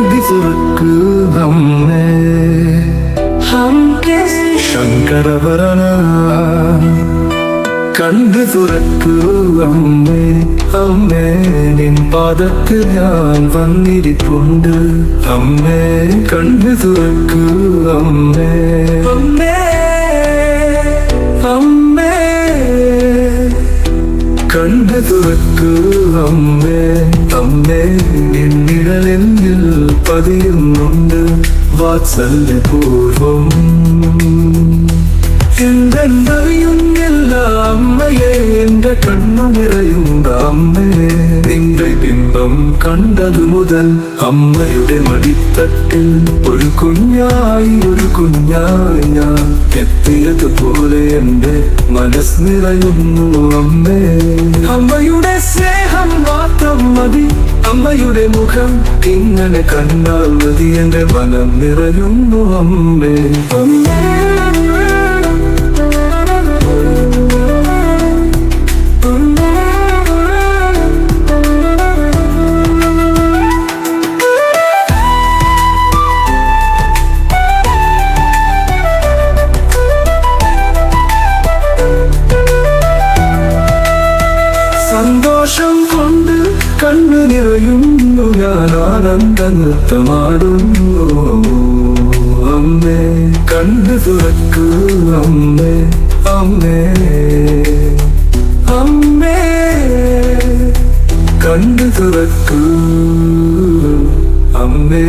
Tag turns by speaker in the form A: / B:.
A: തുറക്കൂ അമ്മേ അമ്മേ ശങ്കരവരണ കണ്ടു തുറക്കൂ അമ്മേ അമ്മേ നിൻ പാദത്തിൽ ഞാൻ വന്നിരിപ്പുണ്ട് അമ്മേ കണ്ടു തുറക്കൂ അമ്മേ അമ്മേ അമ്മേ കണ്ടു തുറക്കൂ അമ്മേ അമ്മേ പതിയുന്നുണ്ട് വാത്സല്യപൂർവം എന്തെന്തറിയുന്നില്ല അമ്മയെ എന്റെ കണ്ണു നിറയുന്ന അമ്മയെ നിന്റെ ബിംബം കണ്ടതു മുതൽ അമ്മയുടെ മടിത്തട്ടിൽ ഒരു കുഞ്ഞായി ഒരു കുഞ്ഞായി ഞാൻ എത്തിയതുപോലെ എന്റെ മനസ് നിറയുന്നു അമ്മേ. അമ്മയുടെ സ്നേഹം മാത്രം മതി. അമ്മയുടെ മുഖം ഇങ്ങനെ കണ്ടാൽ മതി എന്റെ മനം നിറയുന്നു അമ്മേ നിറയുന്നു ഞാൻ ആനന്ദ നൃത്തമാടുന്നു. അമ്മേ കണ്ണു തുറക്കൂ അമ്മേ അമ്മേ. അമ്മേ കണ്ണു തുറക്കൂ അമ്മേ.